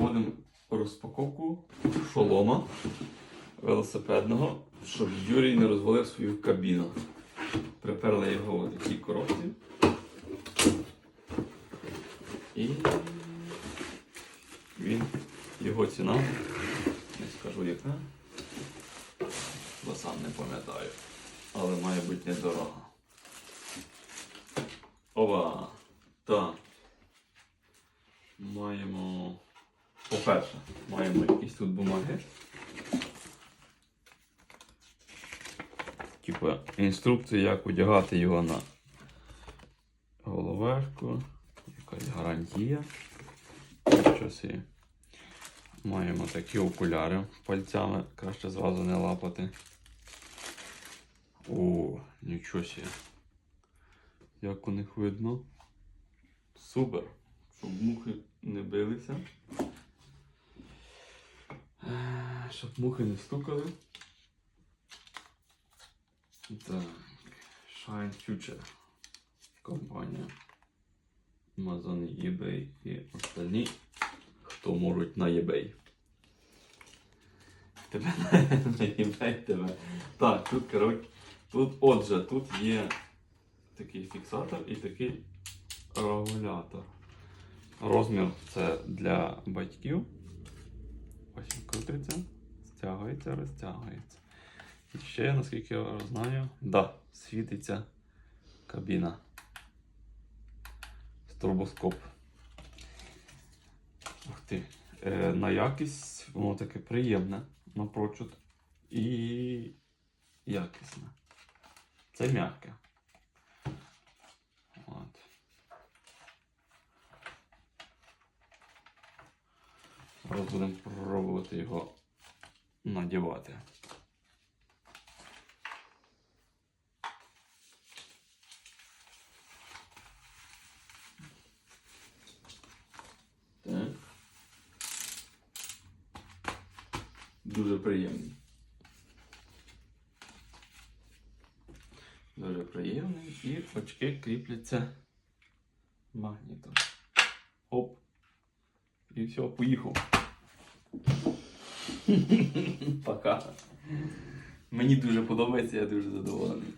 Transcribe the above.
проводимо розпаковку шолома велосипедного, щоб Юрій не розвалив свою кабіну. Приперли його в такій коробці. І він, його ціна, не скажу яка, бо сам не пам'ятаю, але має бути недорога. Ова! Так. Маємо. По-перше, маємо якісь тут бумаги. Типа інструкція, як одягати його на головешку. Якась гарантія. Часи. Маємо такі окуляри пальцями, краще зразу не лапати. О, нічого себе. Як у них видно. Супер. Щоб мухи не билися. Щоб мухи не стукали. Так. Shine Future. Компанія. Amazon, eBay і остальні, хто можуть на eBay. Тебе на eBay тебе. Так, тут, коротше, тут, отже, тут є такий фіксатор і такий регулятор. Розмір це для батьків. Ось він крутиться, стягується, розтягується. І ще, наскільки я знаю, да, світиться кабіна. Стробоскоп. Ух ти. Е, на якість воно таке приємне напрочуд. І якісне. Це м'яке. От. Зараз будемо пробувати його надівати. Дуже приємний. Дуже приємний. І очки кріпляться магнітом. Оп. І все, поїхав. Пока. Мені дуже подобається, я дуже задоволений.